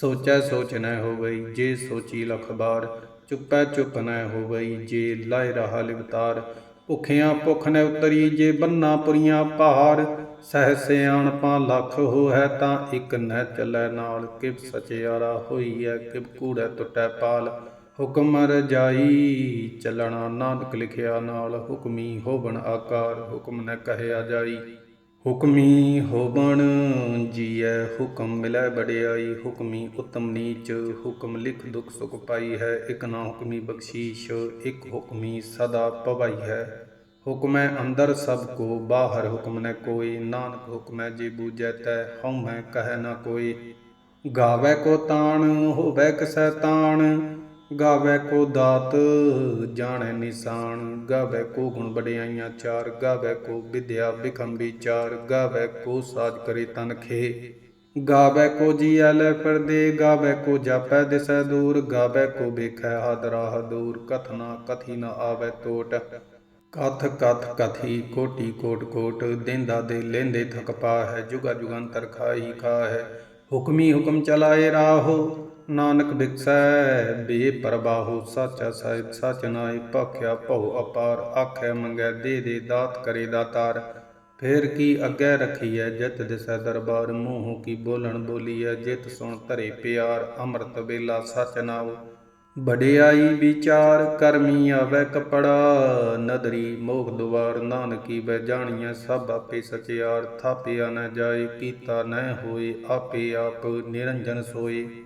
ਸੋਚੈ ਸੋਚ ਨ ਹੋਵਈ, ਜੇ ਸੋਚੀ ਲਖ ਬਾਰ, ਚੁੱਪੈ ਚੁੱਪ ਨ ਹੋਵਈ, ਜੇ ਲਾਇ ਰਹਾ ਲਿਵਤਾਰ। ਭੁਖਿਆਂ ਭੁਖ ਨ ਉਤਰੀ, ਜੇ ਬੰਨਾ ਪੁਰੀਆਂ ਭਾਰ। ਸਹਿ ਸਿਆਣਪਾਂ ਲੱਖ ਹੋਐ ਤਾਂ ਇੱਕ ਨ ਚੱਲੈ ਨਾਲ। ਕਿਵ ਸਚਿਆਰਾ ਹੋਈਐ, ਕਿਵ ਕੂੜੈ ਟੁੱਟੈ ਪਾਲ। ਹੁਕਮ ਰਜਾਈ ਚੱਲਣਾ, ਨਾਨਕ ਲਿਖਿਆ ਨਾਲ, ਹੁਕਮੀ ਹੋਵਣ ਆਕਾਰ। ਹੁਕਮ ਨ ਕਹਿਆ ਜਾਈ। ਹੁਕਮੀ ਹੋਵਣ ਜੀਐ ਹੁਕਮ ਮਿਲੈ ਬੜਿਆਈ ਹੁਕਮੀ ਉਤਮ ਨੀਚ, ਹੁਕਮ ਲਿਖ ਦੁਖ ਸੁਖ ਪਾਈ ਹੈ, ਇਕ ਨਾ ਹੁਕਮੀ ਬਖਸ਼ੀਸ਼, ਇਕ ਹੁਕਮੀ ਸਦਾ ਪਵਾਈ ਹੈ। ਹੁਕਮੈ ਅੰਦਰ ਸਭ ਕੋ, ਬਾਹਰ ਹੁਕਮ ਨ ਕੋਈ, ਨਾਨਕ ਹੁਕਮੈ ਜੇ ਬੂਝੈ ਤੈ ਹਉ ਮੈਂ ਕਹੈ ਨ ਕੋਈ। ਗਾਵੇ ਕੋ ਤਾਣ, ਹੋਵੇ ਕਸੈ ਤਾਣ ਗਾਵੇ ਕੋ ਦਾਤ, ਜਾਣੈ ਨਿਸ਼ਾਨ। ਗਾਵੇ ਕੋ ਗੁਣ ਬੜਿਆਈਆਂ ਚਾਰ, ਗਾਵੇ ਕੋ ਵਿਦਿਆ ਬਿਖੰਬੀ ਚਾਰ, ਗਾਵੇ ਕੋ ਸਾਜ ਕਰੇ ਤਨ ਗਾਵੇ ਕੋ ਜੀਐ ਲੈ ਪਰਦੇ, ਗਾਵੇ ਕੋ ਜਾਪੈ ਦਿਸੈ ਦੂਰ, ਗਾਵੇ ਕੋ ਵੇਖੈ ਹਾਦਰਾ ਦੂਰ। ਕਥਨਾ ਕਥੀ ਨ ਆਵੇ ਟੋਟ ਕਥ ਕਥ ਕਥੀ, ਕੋਟੀ ਕੋਟ ਕੋਟ, ਦੇਂਦਾ ਦੇ ਲੈਂਦੇ ਥਕ ਪਾ ਹੈ ਜੁਗਾ ਜੁਗੰਤਰ ਖਾਈ ਖਾ ਹੈ ਹੁਕਮੀ ਹੁਕਮ ਚਲਾਏ ਰਾਹੋ ਨਾਨਕ ਬਿਕਸੈ ਬੇ ਪਰਬਾਹੋ ਸਾਚਾ ਸਾਹਿਬ ਸਚ ਨਾਏ ਭਖਿਆ ਭਉ ਅਪਾਰ, ਆਖੈ ਮੰਗੈ ਦੇ ਦੇ ਦਾਤ ਕਰੇ ਦਾਤਾਰ ਫੇਰ ਕੀ ਅੱਗੇ ਰਖੀਐ ਜਿਤ ਦਿਸੈ ਦਰਬਾਰ, ਮੂੰਹ ਕੀ ਬੋਲਣ ਬੋਲੀਐ ਜਿਤ ਸੁਣ ਧਰੇ ਪਿਆਰ, ਅੰਮ੍ਰਿਤ ਵੇਲਾ ਸਚ ਨਾਉ। ਬੜਿਆਈ ਵਿਚਾਰ ਕਰਮੀ ਆਵੈ ਕਪੜਾ, ਨਦਰੀ ਮੋਖ ਦੁਆਰ, ਨਾਨਕੀ ਬੈ ਜਾਣੀਐ ਸਭ ਆਪੇ ਸਚਿਆਰ। ਥਾਪਿਆ ਨ ਜਾਏ, ਕੀਤਾ ਨ ਹੋਏ, ਆਪੇ ਆਪ ਨਿਰੰਜਨ ਸੋਏ।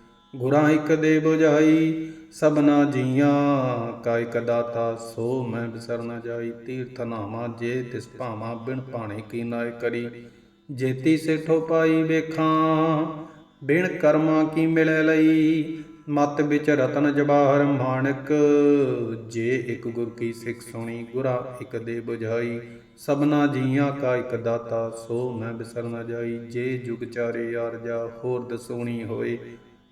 ਗੁਰਾਂ ਇਕ ਦੇ 부ਝਾਈ ਸਭਨਾ ਜੀਆਂ, ਕਾ ਇਕ ਦਾਤਾ ਸੋ ਮੈਂ ਬਿਸਰ ਨ ਜਾਈ। ਤੀਰਥ ਨਾਮਾ ਜੇ ਤਿਸ ਭਾਵਾ ਬਿਨ ਭਾਣੇ ਕੀ ਨਾਇ ਕਰੀ। ਜੇਤੀ ਸਿਠੋ ਪਾਈ ਵੇਖਾਂ, ਬਿਨ ਕਰਮਾਂ ਕੀ ਮਿਲੇ ਲਈ। ਮਤ ਵਿੱਚ ਰਤਨ ਜਵਾਹਰ ਮਾਣਕ, ਜੇ ਇੱਕ ਗੁਰ ਕੀ ਸਿੱਖ ਸੁਣੀ, ਗੁਰਾ ਇੱਕ ਦੇ 부ਝਾਈ ਸਭਨਾ ਜੀਆਂ, ਕਾ ਇੱਕ ਦਾਤਾ ਸੋ ਮੈਂ ਬਿਸਰ ਨ ਜਾਈ। ਜੇ ਜੁਗ ਚਾਰੇ ਯਾਰ ਜਾ, ਹੋਰ ਦਸੂਣੀ ਹੋਏ।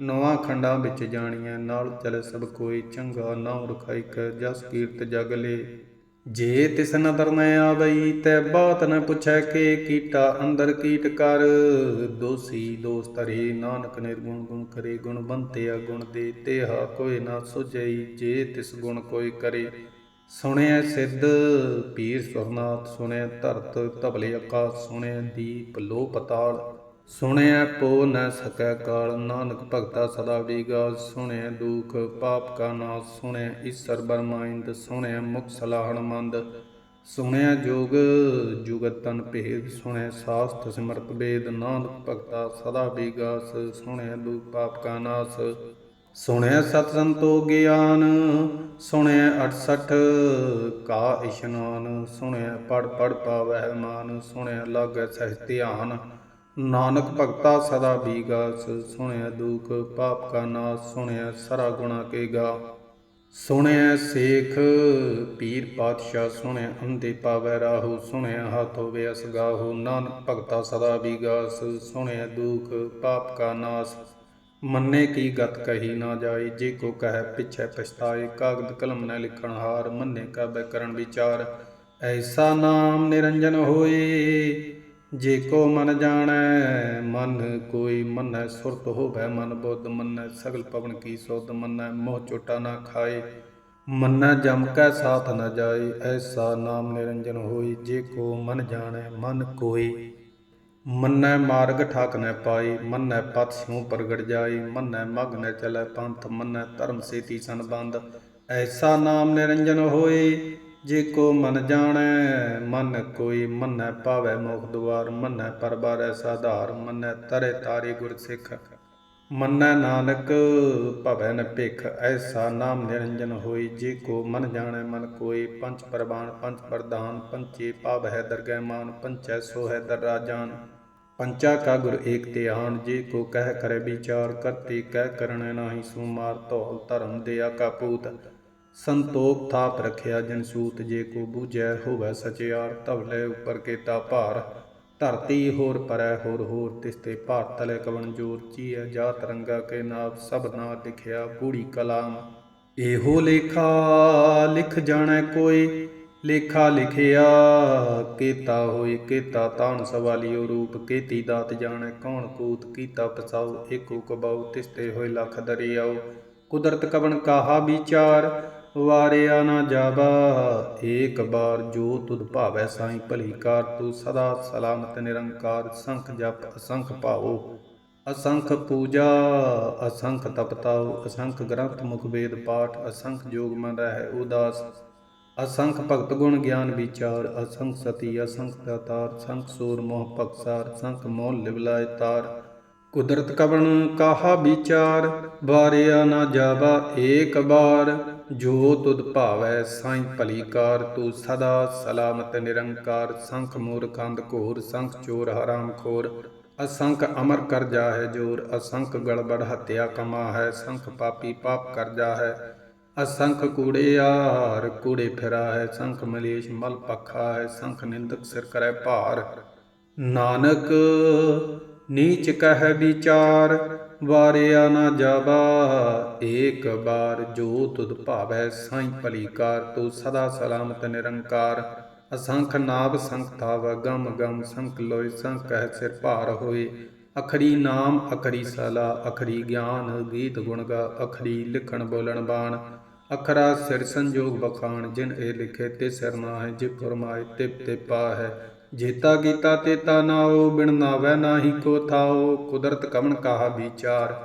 ਨਵਾਂ ਖੰਡਾਂ ਵਿੱਚ ਜਾਣੀਐ ਨਾਲ ਚਲੇ ਸਭ ਕੋਈ ਚੰਗਾ ਨਾਮ ਰਖਾਈ ਕੈ ਜਸ ਕੀਰਤ ਜਗ ਲੇ। ਜੇ ਤਿਸ ਨਦਰ ਨ ਆਵਈ, ਤੈ ਬਾਤ ਨ ਪੁੱਛੈ ਕੇ ਕੀਟਾ, ਅੰਦਰ ਕੀਟ ਕਰ। ਦੋਸੀ ਦੋਸ ਧਰੇ ਨਾਨਕ ਨਿਰਗੁਣ ਗੁਣ ਕਰੇ, ਗੁਣ ਬੰਤਿਆ ਗੁਣ ਦੇ, ਤੇਹਾ ਕੋਈ ਨਾ ਸੁਝਈ ਜੇ ਤਿਸ ਗੁਣ ਕੋਈ ਕਰੇ। ਸੁਣਿਆ ਸਿੱਧ ਪੀਰ ਸੁਰਨਾਥ ਸੁਣਿਆ ਧਰਤ ਧਬਲੇ ਆਕਾਸ ਸੁਣਿਆ ਦੀਪ ਲੋ ਪਤਾਲ ਸੁਣਿਆ ਪੋ ਨ ਸਕੈ ਕਾਲ, ਨਾਨਕ ਭਗਤਾ ਸਦਾ ਵਿਗਾਸ ਸੁਣਿਆ ਦੁਖ ਪਾਪ ਕਾ ਨਾਸ, ਸੁਣਿਆ ਈਸਰ ਬਰਮਾਇੰਦ ਸੁਣਿਆ ਮੁਖ ਸਲਾਹਣ ਮੰਦ। ਸੁਣਿਆ ਜੋਗ, ਜੁਗਤ ਤਨ ਭੇਦ। ਸੁਣਿਆ ਸਾਸਤ ਸਿਮਰਤ ਵੇਦ, ਨਾਨਕ ਭਗਤਾ ਸਦਾ ਵਿਗਾਸ ਸੁਣਿਆ ਦੁਖ ਪਾਪ ਕਾ ਨਾਸ। ਸੁਣਿਆ ਸਤ ਸੰਤੋ ਗਿਆਨ। ਸੁਣਿਆ 68 ਕਾ ਇਸ਼ਨਾਨ। ਸੁਣਿਆ ਪੜ ਪੜ ਪਾਵਹਿ ਮਾਨ। ਸੁਣਿਆ ਲਾਗੈ ਸਹਿ ਧਿਆਨ। ਨਾਨਕ ਭਗਤਾ ਸਦਾ ਬੀਗਾਸ ਸੁਣਿਆ ਦੁਖ, ਪਾਪ ਕਾ ਨਾਸ, ਸੁਣਿਆ ਸਰਾ ਗੁਣਾ ਕੇ ਗਾ। ਸੁਣਿਆ ਸੇਖ, ਪੀਰ ਪਾਤਸ਼ਾਹ, ਸੁਣਿਆ ਅੰਦੇ ਪਾਵੈ ਰਾਹੂ, ਸੁਣਿਆ ਹੱਥ ਹੋਵੇ ਅਸਗਾਹੂ ਨਾਨਕ ਭਗਤਾ ਸਦਾ ਬੀਗਾਸ ਸੁਣਿਆ ਦੁਖ, ਪਾਪ ਕਾ ਨਾਸ। ਮੰਨੇ ਕੀ ਗਤ ਕਹੀ ਨਾ ਜਾਏ, ਜੇ ਕੋ ਕਹੈ ਪਿਛੈ ਪਛਤਾਏ, ਕਾਗਦ ਕਲਮ ਨ ਲਿਖਣ ਹਾਰ, ਮੰਨੇ ਕਾ ਬੈ ਕਰਨ ਵਿਚਾਰ। ਐਸਾ ਨਾਮ ਨਿਰੰਜਨ ਹੋਏ ਜੇ ਕੋ ਮਨ ਜਾਣੈ, ਮਨ ਕੋਈ ਮੰਨੈ, ਸੁਰਤ ਹੋਵੈ ਮਨ ਬੁੱਧ ਮੰਨੈ, ਸਗਲ ਪਵਨ ਕੀ ਸੋਧ ਮੰਨੈ, ਮੋਹ ਚੋਟਾ ਨਾ ਖਾਏ। ਮੰਨੈ ਜਮ ਕੈ ਸਾਥ ਨ ਜਾਏ, ਐਸਾ ਨਾਮ ਨਿਰੰਜਨ ਹੋਈ ਜੇ ਕੋ ਮਨ ਜਾਣੈ, ਮਨ ਕੋਈ ਮੰਨੈ, ਮਾਰਗ ਠਾਕ ਨ ਪਾਈ ਮੰਨੈ ਪਥ ਸਿਉ ਪ੍ਰਗਟ ਜਾਈ ਮੰਨੈ ਮਗ ਨ ਚਲੈ ਪੰਥ, ਮੰਨੈ ਧਰਮ ਸੇਤੀ ਸੰਬੰਧ। ਐਸਾ ਨਾਮ ਨਿਰੰਜਨ ਹੋਏ। ਜੇ ਕੋ ਮਨ ਜਾਣੈ, ਮਨ ਕੋਈ ਮੰਨੈ ਪਾਵੈ ਮੁਖ ਦੁਆਰ, ਮੰਨੈ ਪਰਬਾਰੈ ਸਾਧਾਰ, ਮੰਨੈ ਤਰੇ ਤਾਰੇ ਗੁਰ ਸਿੱਖ। ਮੰਨੈ ਨਾਨਕ, ਭਵੈ ਨ ਭਿਖ, ਐਸਾ ਨਾਮ ਨਿਰੰਜਨ ਹੋਈ। ਜੇ ਕੋ ਮਨ ਜਾਣੈ, ਮਨ ਕੋਈ ਪੰਚ ਪ੍ਰਬਾਣ ਪੰਚ ਪ੍ਰਧਾਨ, ਪੰਚੇ ਪਾਵ ਹੈ ਦਰਗਹਿ ਮਾਨ, ਪੰਚੈ ਸੋ ਹੈ ਦਰਰਾ ਰਾਜਾਨ। ਪੰਚਾ ਕਾ ਗੁਰ ਏਕ ਆਣ ਜੇ ਕੋ ਕਹਿ ਕਰੇ ਵਿਚਾਰ, ਕਰਤੇ ਕਹਿ ਕਰਣੈ ਨਾਹੀ ਸੋ ਮਾਰ ਧਰਮ ਦੇ ਕਾ ਪੂਤ। ਸੰਤੋਖ ਥਾਪ ਰਖਿਆ ਜਨਸੂਤ ਜੇ ਕੋ ਬੂਝੈ ਹੋਵੈ ਸਚਿਆਰ, ਧਵਲੇ ਉਪਰ ਕੇਤਾ ਭਾਰ। ਧਰਤੀ ਹੋਰ ਪਰੈ ਹੋਰ ਹੋਰ, ਤਿਸਤੇ ਭਾਰ ਤਲੇ ਕਵਨ ਜੋਰ। ਚੀਐ ਜਾ ਤਰੰਗਾ ਕੇ ਨਾਮ ਸਭ ਨਾ ਲਿਖਿਆ ਗੂੜੀ ਕਲਾਮ। ਇਹੋ ਲੇਖਾ ਲਿਖ ਜਾਣੈ ਕੋਈ, ਲੇਖਾ ਲਿਖਿਆ ਕੀਤਾ ਹੋਈ ਕੀਤਾ ਤਾਣ ਸਵਾਲਿਓ ਰੂਪ। ਕੀਤੀ ਦਾਤ ਜਾਣੈ ਕੌਣ ਕੂਤ, ਕੀਤਾ ਪਸਾਉ, ਏਕੋ ਕਬਾਉ, ਤਿਸਤੇ ਹੋਏ ਲਖ ਦਰਿਆਉ। ਕੁਦਰਤ ਕਵਨ ਕਾਹਾ ਵਿਚਾਰ ਵਾਰਿਆ ਨਾ ਜਾਵਾ ਏਕ ਬਾਰ ਜੋ ਤੁਧ ਭਾਵੈ ਸਾਈ ਭਲੀ ਕਾਰ, ਤੂੰ ਸਦਾ ਸਲਾਮਤ ਨਿਰੰਕਾਰ ਸੰਖ ਜਪ, ਅਸੰਖ ਭਾਉ, ਅਸੰਖ ਪੂਜਾ, ਅਸੰਖ ਤਪਤਾਉ, ਅਸੰਖ ਗ੍ਰੰਥ ਮੁਖ ਵੇਦ ਪਾਠ, ਅਸੰਖ ਜੋਗ ਮਨ ਰਹਿ ਉਦਾਸ, ਅਸੰਖ ਭਗਤ ਗੁਣ ਗਿਆਨ ਵਿਚਾਰ, ਅਸੰਖ ਸਤੀ, ਅਸੰਖ ਦਾਤਾਰ ਸੰਖ ਸੂਰ ਮੋਹ ਪਕਸਾਰ ਸੰਖ ਮੋਹ ਲਿਵਲਾਇ ਤਾਰ, ਕੁਦਰਤ ਕਵਣ ਕਾਹਾ ਵਿਚਾਰ, ਵਾਰਿਆ ਨਾ ਜਾਵਾ ਏਕ ਬਾਰ ਜੋ ਤੁਧ ਭਾਵੈ ਸਾਈ ਭਲੀ ਕਾਰ ਤੂੰ ਸਦਾ ਸਲਾਮਤ ਨਿਰੰਕਾਰ, ਸੰਖ ਮੂਰ ਮੂਰਖੰਦ ਘੋਰ, ਸੰਖ ਚੋਰ ਹਰਾਮ ਖੋਰ। ਅਸੰਖ ਅਮਰ ਕਰ ਜਾਹੈ ਜੋਰ, ਅਸੰਖ ਗੜਬੜ ਹਤਿਆ ਕਮਾ ਹੈ ਸੰਖ ਪਾਪੀ ਪਾਪ ਕਰ ਜਾ ਹੈ ਅਸੰਖ ਕੂੜਿਆਰ ਕੂੜੇ ਫਿਰਾ ਹੈ ਸੰਖ ਮਲੇਸ਼ ਮਲ ਪੱਖਾ ਹੈ ਸੰਖ ਨਿੰਦਕ ਸਿਰ ਕਰੈ ਭਾਰ। ਨਾਨਕ, ਨੀਚ ਕਹਿ ਵਿਚਾਰ ਵਾਰਿਆ ਨਾ ਜਾਵਾ, ਏਕ ਬਾਰ ਜੋ ਤੁਧ ਭਾਵੈ ਸਾਈ ਭਲੀ ਕਾਰ ਸਦਾ ਸਲਾਮਤ ਨਿਰੰਕਾਰ। ਅਸੰਖ ਨਾਭ ਸੰਖ ਥਾਵ ਗਮ ਗਮ ਸੰਖ ਲੋਇ, ਸੰਖ ਕਹਿ ਸਿਰ ਭਾਰ ਹੋਏ। ਅਖਰੀ ਨਾਮ, ਅਖਰੀ ਸਲਾ, ਅਖਰੀ ਗਿਆਨ, ਗੀਤ ਗੁਣ ਗਾ, ਅਖਰੀ ਲਿਖਣ ਬੋਲਣ ਬਾਣ। ਅਖਰਾ ਸਿਰ ਸੰਜੋਗ ਬਖਾਣ, ਜਿਨ ਇਹ ਲਿਖੇ ਤੇ ਸਿਰ ਨਾਹਿ ਜਿ ਫਰਮਾਏ ਤਿਪ ਤੇ ਪਾ ਹੈ ਜੇਤਾ ਕੀਤਾ ਤੇਤਾ ਨਾਉ, ਬਿਨ ਨਾਵੈ ਨਾਹੀ ਕੋ ਥਾਉ, ਕੁਦਰਤ ਕਮਨ ਕਾਹਾ ਵਿਚਾਰ।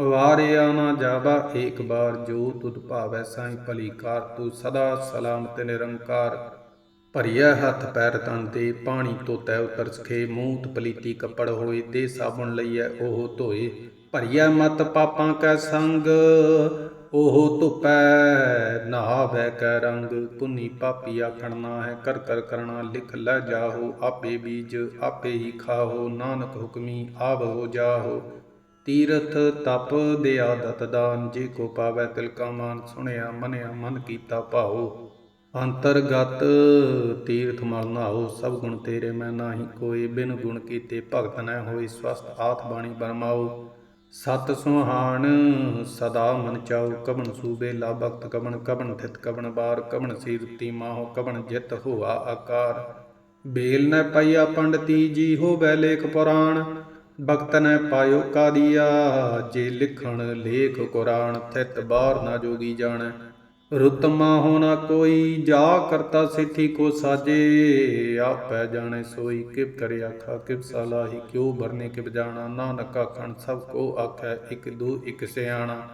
ਵਾਰਿਆ ਨਾ ਜਾਵਾ, ਏਕ ਬਾਰ ਜੋ ਤੁਧ ਭਾਵੈ ਸਾਈ ਭਲੀ ਕਾਰ ਤੂੰ ਸਦਾ ਸਲਾਮਤ ਨਿਰੰਕਾਰ। ਭਰੀਐ ਹੱਥ ਪੈਰ ਤਨ ਤੇ, ਪਾਣੀ ਧੋਤੈ ਉਤਰ ਸਖੇ, ਮੂੰਹ ਪਲੀਤੀ ਕੱਪੜ ਹੋਏ, ਤੇ ਸਾਬਣ ਲਈਐ ਉਹ ਧੋਏ। ਭਰੀਐ ਮਤ ਪਾਪਾਂ ਕੈ ਸੰਗ ਉਹ ਧੁਪੈ ਨਹਾਵੈ ਕੈ ਰੰਗ, ਪੁੰਨੀ ਪਾਪੀ ਆਖਣ ਨਾ ਹੈ, ਕਰ ਕਰ ਕਰਣਾ ਲਿਖ ਲੈ ਜਾਹੋ, ਆਪੇ ਬੀਜ ਆਪੇ ਹੀ ਖਾਹੋ, ਨਾਨਕ ਹੁਕਮੀ ਆਵ ਹੋ ਜਾਹੋ। ਤੀਰਥ ਤਪ ਦੇ ਆਦਤ ਦਾਨ, ਜੇ ਕੋ ਪਾਵੈ ਤਿਲ ਕਾ ਮਾਨ, ਸੁਣਿਆ ਮਨਿਆ ਮਨ ਕੀਤਾ ਭਾਉ ਅੰਤਰਗਤ ਤੀਰਥ ਮਲ ਨਾਓ ਸਭ ਗੁਣ ਤੇਰੇ ਮੈਂ ਨਾਹੀ ਕੋਈ ਬਿਨ ਗੁਣ ਕੀਤੇ ਭਗਤ ਨੈ ਹੋਈ ਸਵਸਤ ਆਤ ਬਾਣੀ ਬਰਮਾਓ। ਸਤ ਸੁਹਾਣ, ਸਦਾ ਮਨ ਚਾਉ ਕਬਨ ਸੂਬੇ ਲਾ ਭਗਤ, ਕਵਣ ਕਬਨ ਥਿਤ, ਕਵਣ ਬਾਰ, ਕਵਣ ਸੀਰਤੀ ਮਾਹੋ, ਕਵਣ ਜਿਤ ਹੋਆ ਆਕਾਰ। ਬੇਲ ਨ ਪਈਆ ਪੰਡਤੀ ਜੀ ਹੋ ਹੋਵੇ ਲੇਖ ਪੁਰਾਣ। ਭਗਤ ਨੇ ਪਾਇਓ ਕਾਦੀਆ, ਜੇ ਲਿਖਣ ਲੇਖ ਕੁਰਾਨ ਥਿਤ ਬਾਰ ਨਾ ਜੋਗੀ ਜਾਣੈ। ਰੁਤਮਾ ਹੋਣਾ ਕੋਈ, ਜਾ ਕਰਤਾ ਸਿੱਠੀ ਕੋ ਸਾਜੇ। ਆਪੈ ਜਾਣੇ ਸੋਈ ਕਿਬ ਕਰੇ ਆਖਾ ਕਿਬ ਸਲਾਹੀ ਕਿਉ ਭਰਨੇ ਕਿਬ ਜਾਣਾ। ਨਾਨਕ ਆਖਣ ਸਭ ਕੋ ਆਖੈ, ਇਕ ਦੂ, ਇਕ ਸਿਆਣਾ।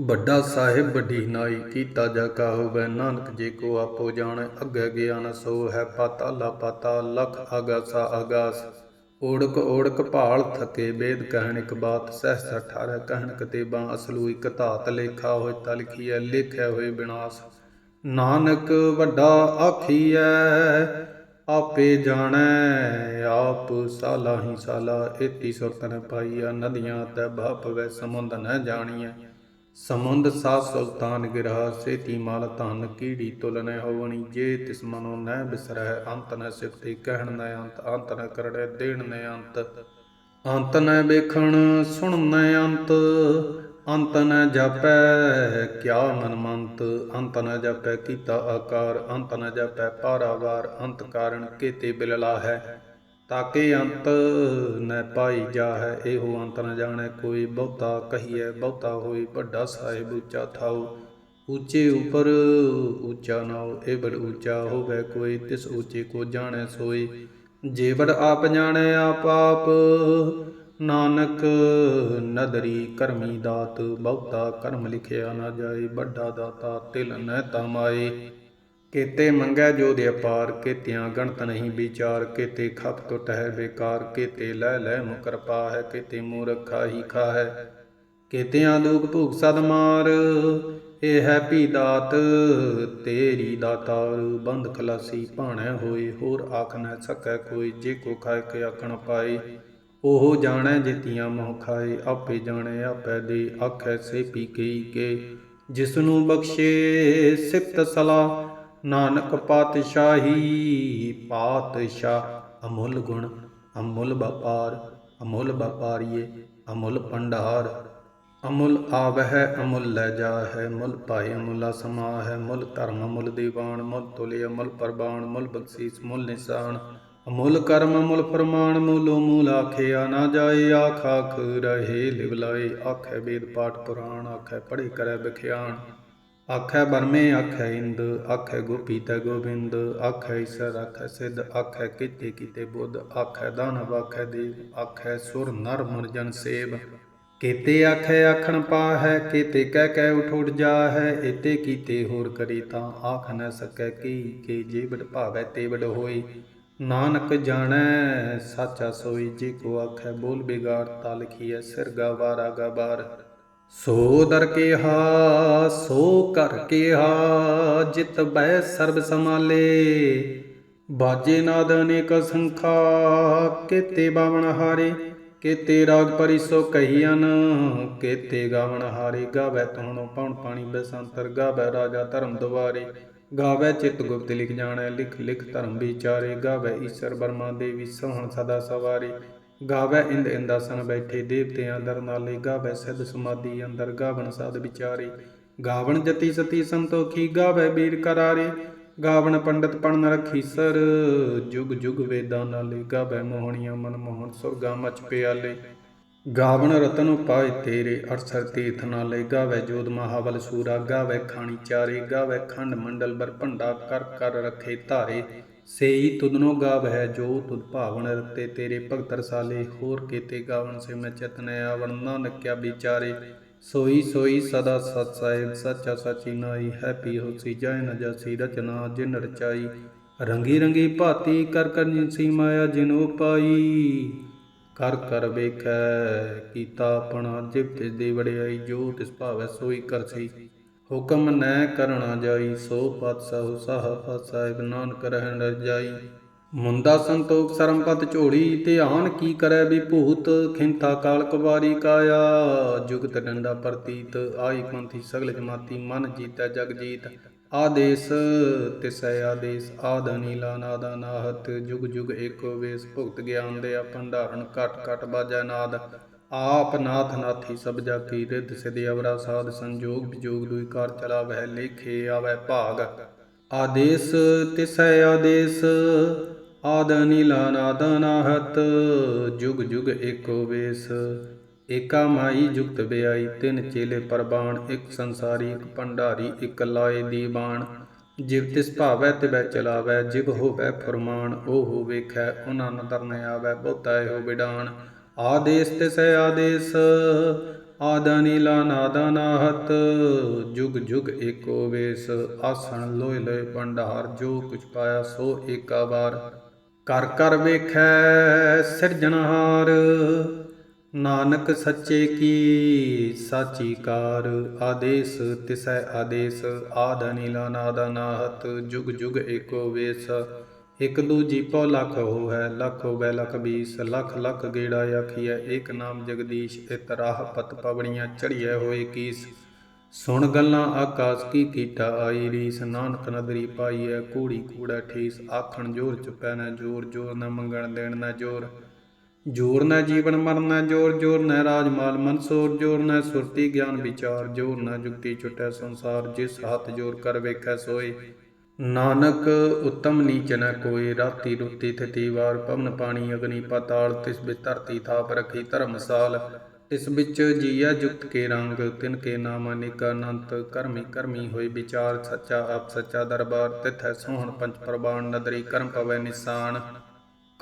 ਵੱਡਾ ਸਾਹਿਬ ਵੱਡੀ ਨਾਈ, ਕੀਤਾ ਜਾ ਕਾ ਹੋਵੇ ਨਾਨਕ ਜੇ ਕੋ ਆਪੋ ਜਾਣੈ, ਅੱਗੇ ਗਿਆਨ ਸੋ ਹੈ ਪਾਤਾਲਾ ਪਾਤਾ ਲਖ ਆਗਾਸਾ ਆਗਾਸ। ਓੜਕ ਓੜਕ ਭਾਲ ਥਕੇ ਵੇਦ ਕਹਿਣ ਇੱਕ ਬਾਤ, ਸਹਿਸ 18 ਕਹਿਣ ਕਤੇਬਾਂ, ਅਸਲੂ ਇੱਕ ਧਾਤ ਲੇਖਾ ਹੋਇ ਤਾ ਲਿਖੀਐ ਲੇਖਿਆ ਹੋਏ ਬਿਨਾਸ਼। ਨਾਨਕ ਵੱਡਾ ਆਖੀਐ, ਆਪੇ ਜਾਣੈ, ਆਪ ਸਾਲਾ ਹੀ ਸਾਲਾ, ਏਤੀ ਸੁਰਤ ਨ ਪਾਈਆ ਨਦੀਆਂ ਤੈ ਬਾਪ ਵੈ ਸਮੁੰਦ ਨ ਜਾਣੀਐ। ਸਮੁੰਦ ਸਾ ਸੁਲਤਾਨ ਗਿਰਾ ਸੇਤੀ ਮਾਲ ਧਨ ਕੀੜੀ ਤੁਲ ਨ ਹੋਵਣੀ, ਜੇ ਤਿਸ ਮਨੋ ਨ ਬਿਸਰੈ ਅੰਤ ਨ ਸਿਫਤੀ ਕਹਿਣ ਨੈ ਅੰਤ ਅੰਤ ਨ ਕਰੜੇ ਦੇਣ ਨ ਅੰਤ। ਅੰਤ ਨ ਵੇਖਣ, ਸੁਣ ਨ ਅੰਤ ਅੰਤ ਨ ਜਾਪੈ ਕਿਆ ਮਨ ਅੰਤ ਨ ਜਾਪੈ ਕੀਤਾ ਆਕਾਰ, ਅੰਤ ਨ ਜਾਪੈ ਪਾਰਾਵਾਰ, ਅੰਤ ਕਾਰਨ ਕੀਤੇ ਬਿਲਲਾ ਹੈ ਤਾਕੇ ਅੰਤ ਨੈ ਪਾਈ ਜਾ ਇਹੋ ਅੰਤ ਨ ਜਾਣੈ। ਕੋਈ ਬਹੁਤਾ ਕਹੀਐ, ਬਹੁਤਾ ਹੋਈ ਵੱਡਾ ਸਾਹਿਬ ਉੱਚਾ ਥਾਉ ਉੱਚੇ ਉਪਰ ਉੱਚਾ ਨਾਉ, ਇਹ ਬੜ ਉੱਚਾ ਹੋਵੇ ਕੋਈ, ਤਿਸ ਉੱਚੇ ਕੋ ਜਾਣੈ ਸੋਈ। ਜੇ ਬੜ ਆਪ ਜਾਣੈ ਆਪ ਆਪ, ਨਾਨਕ ਨਦਰੀ ਕਰਮੀ ਦਾਤ। ਬਹੁਤਾ ਕਰਮ ਲਿਖਿਆ ਨਾ ਜਾਏ, ਵੱਡਾ ਦਾਤਾ ਤਿਲ ਨ ਤਮਾਏ ਕੇਤੇ ਮੰਗੈ ਜੋ ਦੇ ਅਪਾਰ, ਕੇਤਿਆਂ ਗਣਤ ਨਹੀਂ ਵਿਚਾਰ, ਕੇਤੇ ਖਪ ਟੁਟ ਹੈ ਬੇਕਾਰ, ਕੇਤੇ ਲੈ ਲੈ ਮੁਕਰ ਪਾਹੈ, ਕੇਤੇ ਮੂਰਖ ਖਾਹੀ ਖਾਹੈ। ਕੇਤਿਆਂ ਦੁਖ ਭੂਖ ਸਦ ਮਾਰ, ਇਹ ਹੈ ਪੀ ਦਾਤ, ਤੇਰੀ ਦਾਤਾਰ ਬੰਦ ਖਲਾਸੀ ਭਾਣੈ ਹੋਏ, ਹੋਰ ਆਖ ਨਾ ਸਕੈ ਕੋਈ, ਜੇ ਕੋ ਖਾਇ ਕੇ ਆਖਣ ਪਾਏ। ਉਹ ਜਾਣੈ ਜਿਤੀਆਂ ਮੋਹ ਖਾਏ, ਆਪੇ ਜਾਣੈ ਆਪੈ ਦੇ, ਆਖੈ ਸੇ ਪੀ ਕਈ ਕੇ। ਜਿਸ ਨੂੰ ਬਖਸ਼ੇ ਸਿਫਤ ਸਲਾ ਨਾਨਕ ਪਾਤਸ਼ਾਹੀ, ਪਾਤਸ਼ਾਹ ਅਮੁੱਲ ਗੁਣ, ਅਮੁੱਲ ਵਪਾਰ, ਅਮੁੱਲ ਵਪਾਰੀਏ, ਅਮੁੱਲ ਭੰਡਾਰ। ਅਮੁੱਲ ਆਵਹਿ, ਅਮੁੱਲ ਲੈ ਜਾਹੈ, ਮੁੱਲ ਭਾਇ ਅਮੁੱਲਾ ਸਮਾਹੈ, ਮੁੱਲ ਧਰਮ, ਮੁੱਲ ਦੀਵਾਨ, ਮੁੱਲ ਤੁਲਿ ਅਮੁੱਲ ਪਰਬਾਨ ਮੁੱਲ ਬਖਸ਼ੀਸ, ਮੁੱਲ ਨਿਸ਼ਾਨ। ਅਮੁੱਲ ਕਰਮ, ਮੁੱਲ ਫਰਮਾਨ, ਮੂਲੋ ਮੂਲ ਆਖਿਆ ਨਾ ਜਾਏ ਆਖ ਆਖ ਰਹੇ ਲਿਵਲਾਏ ਆਖੈ ਵੇਦ ਪਾਠ ਪੁਰਾਣ, ਆਖੈ ਪੜ੍ਹੇ ਕਰੈ ਬਖਿਆਣ ਆਖੈ ਬਰਮੇ, ਆਖੈ ਇੰਦ, ਆਖੈ ਗੋਪੀ ਤੈ ਗੋਬਿੰਦ, ਆਖੈ ਈਸਰ, ਆਖੈ ਸਿੱਧ, ਆਖੈ ਕੀਤੇ ਕੀਤੇ ਬੁੱਧ, ਆਖੈ ਦਾਨਵ, ਆਖੈ ਦੇਵ, ਆਖੈ ਸੁਰ ਨਰ ਮਨ ਸੇਵ। ਕੇਤੇ ਆਖੈ ਆਖਣ ਪਾਹੈ, ਕੇਤੇ ਕਹਿ ਕਹਿ ਉਠ ਉਠ ਜਾਹੈ ਇਤੇ ਕੀਤੇ ਹੋਰ ਕਰੀ ਤਾਂ ਆਖ ਨ ਸਕੈ ਕੀ, ਕੇ ਜੇ ਬੜ ਭਾਵੈ ਤੇ ਬੜ ਹੋਈ। ਨਾਨਕ ਜਾਣੈ, ਸਾਚਾ ਸੋਈ, ਜੇ ਕੋ ਆਖੈ ਬੋਲ ਬਿਗਾੜ, ਤਾ ਲਿਖੀਐ ਸਿਰ ਗਵਾਰਾ ਗਬਾਰ ਸੋ ਦਰ ਕੇ ਹਾ ਸੋ ਕਰ ਕੇ ਜਿਤ ਬੈ ਸਰਬ ਸਮਾਲੇ ਬਾਜੇ ਨਾਦ ਅਨੇਕ ਸੰਖਾ, ਕੇਤੇ ਬਾਵਣ ਹਾਰੇ, ਕੇਤੇ ਰਾਗ ਪਰਿਸੋ ਕਹੀਨ ਕੇਤੇ ਗਾਵਣ ਹਾਰੇ। ਗਾਵੇ ਤੋਣੋ ਪਉਣ ਪਾਣੀ ਬਸੰਤਰ, ਗਾਵੇ ਰਾਜਾ ਧਰਮ ਦੁਆਰੇ। ਗਾਵੇ ਚਿਤ ਗੁਪਤ ਲਿਖ ਜਾਣੈ, ਲਿਖ ਲਿਖ ਧਰਮ ਵਿਚਾਰੇ। ਗਾਵੇ ਈਸ਼ਰ ਬਰਮਾ ਦੇਵੀ ਸੋਹਣ ਸਦਾ ਸਵਾਰੇ। ਗਾਵੇ ਇੰਦ ਇੰਦਾਸਨ ਬੈਠੇ ਦੇਵਤਿਆਂ ਦਰ ਨਾਲੇ ਗਾਵੇ ਸਿੱਧ ਸਮਾਧੀ ਅੰਦਰ ਗਾਵਣ ਸਾਧ ਵਿਚਾਰੇ। ਗਾਵਣ ਜਤੀ ਸਤੀ ਸੰਤੋਖੀ, ਗਾਵੇ ਬੀਰ ਕਰਾਰੇ। ਗਾਵਣ ਪੰਡਤ ਪੜਨ ਰਖੀਸਰ ਜੁਗ ਜੁਗ ਵੇਦਾਂ ਨਾਲੇ ਗਾਵੇ ਮੋਹਣੀਆਂ ਮਨ ਮੋਹਣ ਸੁਰਗਾ ਮਚ ਪਿਆਲੇ। ਗਾਵਣ ਰਤਨ ਉਪਾਏ ਤੇਰੇ, ਅਰਸਰ ਤੀਰਥ ਨਾਲੇ ਗਾਵੈ ਜੋਦ ਮਹਾਵਲ ਸੂਰਾ। ਗਾਵੈ ਖਾਣੀ ਚਾਰੇ, ਗਾਵੈ ਖੰਡ ਮੰਡਲ ਬਰ ਭੰਡਾ ਕਰ ਕਰ ਰਖੇ ਧਾਰੇ। ਸੇਈ ਤੁਧਨੋ ਗਾਵ ਹੈ ਜੋ ਤੁਧ ਭਾਵਨ ਰਤੇ ਤੇਰੇ ਭਗਤ ਰਸਾਲੇ, ਹੋਰ ਕੀਤੇ ਗਾਵਨ ਸੇ ਮੈਂ ਚਤਨ, ਆਵਣ ਨਾਨਕ ਵਿਚਾਰੇ। ਸੋਈ ਸੋਈ ਸਦਾ ਸਤ ਸਾਹਿਬ, ਸੱਚਾ ਸਾਚੀ ਨਾਈ, ਹੈ ਪੀ ਹੋਸੀ ਜੈ ਨ ਜਾਸੀ ਰਚਨਾ, ਜਿਨ ਰਚਾਈ। ਰੰਗੀ ਰੰਗੀ ਭਾਤੀ ਕਰ ਕਰ ਜਿਨਸੀ ਮਾਇਆ ਜਿਨੋ ਪਾਈ। ਕਰ ਕਰ ਵੇਖੈ, ਕੀਤਾ ਆਪਣਾ, ਜਿਵ ਤਿਸ ਦੀ ਵਡਿਆਈ, ਜੋ ਤਿਸ ਭਾਵੈ ਸੋਈ ਕਰਸੀ। ਹੁਕਮ ਨੈ ਕਰਣਾ ਜਾਈ, ਸੋ ਪਤ ਸਹੁ ਸਾਹਿਬ ਨਾਨਕ ਰਹਿਣ ਰਜਾਈ ਮੁੰਦਾ ਸੰਤੋਖ ਸਰਮਪਤ ਝੋੜੀ ਧਿਆਨ ਕੀ ਕਰੈ ਵਿਭੂਤ? ਖਿੰਤਾ ਕਾਲ ਕੁਵਾਰੀ ਕਾਇਆ, ਜੁਗਤ ਡੰਡਾ ਪ੍ਰਤੀਤ। ਆਈ ਪੰਥੀ ਸਗਲ ਜਮਾਤੀ, ਮਨ ਜੀਤੈ ਜਗ ਜੀਤ। ਆਦੇਸ, ਤਿਸੈ ਆਦੇਸ, ਆਦ ਨੀਲਾ ਨਾਦਾ ਨਾਹਤ। ਜੁਗ ਜੁਗ ਏਕੋ ਵੇਸ, ਭੁਗਤ ਗਿਆਨ ਦੇ ਭੰਡਾਰਨ ਘਟ ਘਟ ਬਾਜੈ ਨਾਦ। ਆਪ ਨਾਥ ਨਾਥੀ ਸਭ ਜਾ ਕੀ ਰਿੱਧ ਸਿਧ ਅਵਰਾ ਸਾਧ ਸੰਜੋਗ ਵਿਜੋਗ ਦੁਇ ਕਾਰ ਚਲਾਵਹਿ ਲੇਖੇ ਆਵੈ ਭਾਗ। ਆਦੇਸ ਤਿਸੈ ਆਦੇਸ, ਆਦ ਨੀਲਾ ਜੁਗ ਜੁਗ ਏਕੋ ਵੇਸ। ਏਕਾ ਮਾਈ ਜੁਗਤ ਬਿਆਈ, ਤਿਨ ਚੇਲੇ ਪਰਬਾਣ, ਇੱਕ ਸੰਸਾਰੀ, ਇੱਕ ਭੰਡਾਰੀ, ਇੱਕ ਲਾਏ ਦੀਵਾਨ ਜਿਵ ਤਿਸ ਭਾਵੈ ਤਿਵੈ ਚਲਾਵੈ, ਜਿਵ ਹੋਵੈ ਫਰਮਾਨ, ਉਹ ਹੋ ਵੇਖੈ, ਉਹਨਾਂ ਨਦਰ ਨ ਆਵੈ, ਬਹੁਤਾ ਇਹੋ ਬਿਡਾਨ ਆਦੇਸ ਤਿਸੈ ਆਦੇਸ, ਆਦਾ ਨੀਲਾ ਨਾਦਾ ਨਾਹਤ ਜੁਗ ਜੁਗ ਏਕੋ ਵੇਸ, ਆਸਣ ਲੋਇ ਲੋਇ ਭੰਡਾਰ, ਜੋ ਕੁਛ ਪਾਇਆ ਸੋ ਏਕਾ ਵਾਰ ਕਰ ਕਰ ਵੇਖੈ ਸਿਰਜਣਹਾਰ ਨਾਨਕ ਸੱਚੇ ਕੀ ਸਾਚੀ ਕਾਰ। ਆਦੇਸ ਤਿਸੈ ਆਦੇਸ, ਆਦ ਨੀਲਾ ਨਾਦਾ ਨਾਹਤ ਜੁਗ ਜੁਗ ਏਕੋ ਵੇਸ। ਇਕ ਦੂਜੀ ਪਉ ਲਖ ਹੋ ਹੈ ਲਖ ਹੋਵੇ, ਲਖ ਬੀਸ, ਲਖ ਲਖ ਗੇੜਾ ਆਖੀਐ, ਏਕ ਨਾਮ ਜਗਦੀਸ਼, ਇਤ ਰਾਹ ਪਤ ਪਵੜੀਆਂ ਚੜੀਐ ਹੋਏ ਕੀਸ। ਸੁਣ ਗੱਲਾਂ ਆਕਾਸ ਕੀ ਕੀਟਾ ਆਈ ਰੀਸ, ਨਾਨਕ ਨਦਰੀ ਪਾਈਐ, ਕੂੜੀ ਕੂੜਾ ਠੀਸ, ਆਖਣ ਜੋਰ ਚੁਪੈ ਨਾ ਜੋਰ ਜੋਰ ਨਾ ਮੰਗਣ ਦੇਣ ਨਾ ਜੋਰ। ਜੋਰ ਨਾ ਜੀਵਨ ਮਰਨ ਨਾ ਜੋਰ ਜੋਰ ਨਾ ਰਾਜ ਮਾਲ ਮਨਸੂਰ ਜੋਰ ਨਾ ਸੁਰਤੀ ਗਿਆਨ ਵਿਚਾਰ, ਜੋਰ ਨਾ ਜੁਗਤੀ ਛੁਟੈ ਸੰਸਾਰ, ਜਿਸ ਹੱਥ ਜੋਰ ਕਰ ਵੇਖੈ ਸੋਏ। ਨਾਨਕ ਉਤਮ ਨੀਚ ਕੋਇ ਰਾਤੀ ਰੁੱਤੀ ਥਿਤੀ ਵਾਰ ਪਵਨ ਪਾਣੀ, ਅਗਨੀ ਪਾਤਾਲ, ਤਿਸ ਵਿੱਚ ਧਰਤੀ ਥਾਪ ਰਖੀ ਧਰਮਸਾਲ ਇਸ ਵਿੱਚ ਜੀਆ ਜੁਗਤ ਕੇ ਰੰਗ, ਤਿਨ ਕੇ ਨਾਮ ਅਨੇਕ ਅਨੰਤ, ਕਰਮੀ ਕਰਮੀ ਹੋਏ ਵਿਚਾਰ, ਸੱਚਾ ਆਪ ਸੱਚਾ ਦਰਬਾਰ, ਤਿਥੈ ਸੋਹਣ ਪੰਚ ਪ੍ਰਬਾਣ ਨਦਰੀ ਕਰਮ ਪਵੈ ਨਿਸਾਨ।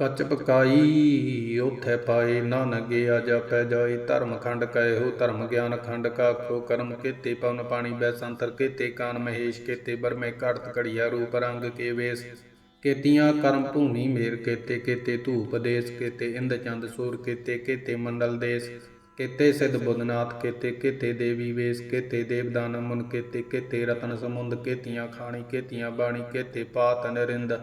ਕੱਚ ਪਕਾਈ, ਉਥੇ ਪਾਏ ਨਾਨਕ ਗਿਆ, ਜਾਪੈ ਜਾਈ ਧਰਮ ਖੰਡ ਕੈ ਧਰਮ ਗਿਆਨ ਖੰਡ ਕਾਖੋ, ਕਰਮ ਕੀਤੇ ਪਵਨ ਪਾਣੀ ਬੈਸੰਤਰ ਕੀਤੇ ਕਾਨ ਮਹੇਸ਼, ਕੀਤੇ ਬਰਮੇ ਘੜਤ ਘੜੀਆ, ਰੂਪ ਰੰਗ ਕੇ ਵੇਸ, ਕੀਤੀਆਂ ਕਰਮ ਭੂਮੀ ਮੇਰ, ਕੇਤੇ, ਕੀਤੇ ਧੂਪ ਦੇਸ, ਕੀਤੇ ਇੰਦ ਚੰਦ ਸੂਰ, ਕੀਤੇ ਕੀਤੇ ਮੰਡਲ ਦੇਸ, ਕੀਤੇ ਸਿਧ ਬੁੱਧਨਾਥ, ਕੀਤੇ ਕੀਤੇ ਦੇਵੀ ਵੇਸ, ਕੀਤੇ ਦੇਵਦਾਨ ਮੁਨ ਕੇਤੇ, ਕੀਤੇ ਰਤਨ ਸਮੁੰਦ, ਕੇਤੀਆਂ ਖਾਣੀ, ਕੀਤੀਆਂ ਬਾਣੀ, ਕੀਤੇ ਪਾਤ ਨਰਿੰਦ।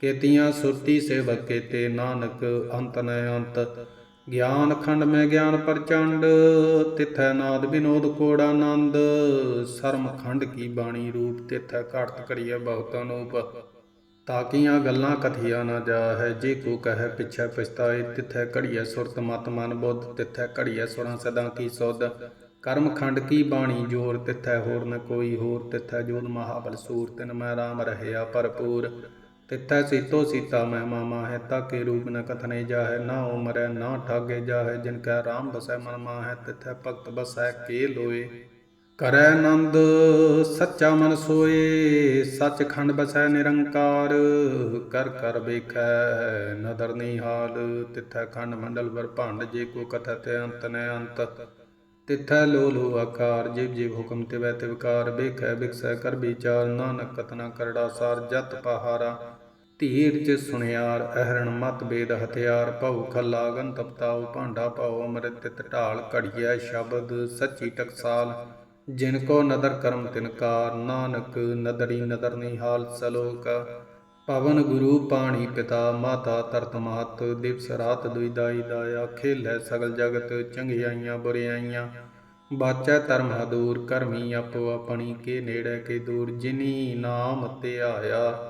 ਕੇਤੀਆਂ ਸੁਰਤੀ ਸੇਵਕ ਕੀਤੇ ਨਾਨਕ ਅੰਤ ਨ ਅੰਤ। ਗਿਆਨ ਖੰਡ ਮੈਂ ਗਿਆਨ ਪ੍ਰਚੰਡ, ਤਿਥੈ ਨਾਦ ਬਿਨੋਦ ਕੋੜਾ ਆਨੰਦ ਸਰਮ ਖੰਡ ਕੀ ਬਾਣੀ ਰੂਪ ਤਿਥੈ ਘੜਤ ਘੜੀਐ ਬਹੁਤ ਅਨੂਪ। ਤਾਕੀਆਂ ਗੱਲਾਂ ਕਥੀਆ ਨਾ ਜਾਹੈ, ਜੇ ਕੋ ਕਹੈ ਪਿਛੈ ਪਛਤਾਏ, ਤਿਥੈ ਘੜੀਐ ਸੁਰਤ ਮਤ ਮਨ ਬੁੱਧ, ਤਿਥੈ ਘੜੀਐ ਸੁਰਾਂ ਸਦਾ ਕੀ ਸੁਧ। ਕਰਮ ਖੰਡ ਕੀ ਬਾਣੀ ਜੋਰ, ਤਿਥੈ ਹੋਰ ਨ ਕੋਈ ਹੋਰ, ਤਿਥੈ ਜੋਤ ਮਹਾਬਲ ਸੂਰ, ਤਿਨ ਮੈਂ ਰਾਮ ਰਹਿਆ ਭਰਪੂਰ। ਤਿਥੈ ਸੀਤੋ ਸੀਤਾ ਮਹਿਮਾ ਮਾਹੈ ਤਾਕੇ ਰੂਪ ਨ ਕਥਨੇ ਜਾਹੈ, ਨਾ ਉਮਰੈ ਨਾ ਠਾਗੇ ਜਾਹੈ, ਜਿਨ ਕੈ ਰਾਮ ਬਸੈ ਮਨ ਮਾਹੈ, ਤਿਥੈ ਭਗਤ ਬਸੈ ਕੇ ਲੋਏ। ਕਰੈ ਆਨੰਦ ਸੱਚਾ ਮਨ ਸੋਏ ਸੱਚ ਖੰਡ ਬਸੈ ਨਿਰੰਕਾਰ, ਕਰ ਕਰ ਵੇਖੈ ਨਦਰ ਨਿਹਾਲ, ਤਿਥੈ ਖੰਡ ਮੰਡਲ ਵਰ ਭੰਡ, ਜੇ ਕੋ ਕਥਤ ਅੰਤ ਨ ਅੰਤ। ਤਿਥੈ ਲੋ ਲੋ ਆਕਾਰ, ਜਿਵ ਜਿਵ ਹੁਕਮ ਤਿਵੈ ਤਿਵਕਾਰ ਵੇਖੈ ਵਿਕਸੈ ਕਰ ਵਿਚਾਰ, ਨਾਨਕ ਕਤਨਾ ਕਰੜਾ ਸਾਰ, ਜਤ ਪਹਾਰਾ। ਧੀਰ ਚ ਸੁਣਿਆਰ, ਅਹਰਣ ਮਤ ਬੇਦ ਹਥਿਆਰ, ਭਉ ਖੱਲਾ ਗਨ ਤਪਤਾਉ, ਭਾਂਡਾ ਪਾਉ ਅੰਮ੍ਰਿਤ ਤਿਤ ਢਾਲ, ਘੜੀਐ ਸ਼ਬਦ ਸੱਚੀ ਟਕਸਾਲ। ਜਿਨ ਕੋ ਨਦਰ ਕਰਮ ਤਿਨਕਾਰ ਨਾਨਕ ਨਦਰੀ ਨਦਰ ਨਿਹਾਲ ਸਲੋਕ। ਪਵਨ ਗੁਰੂ ਪਾਣੀ ਪਿਤਾ, ਮਾਤਾ ਤਰਤ ਮਾਤ, ਦਿਵਸ ਰਾਤ ਦੁਇਦਾਈ ਦਾਇਆ, ਖੇਲੈ ਸਗਲ ਜਗਤ, ਚੰਗਿਆਈਆਂ ਬੁਰਿਆਈਆਂ। ਬਾਚੈ ਧਰਮ ਦੂਰ ਕਰਮੀ ਆਪੋ ਆਪਣੀ, ਕੇ ਨੇੜੇ ਕੇ ਦੂਰ, ਜਿਨੀ ਨਾਮ ਧਿਆਇਆ।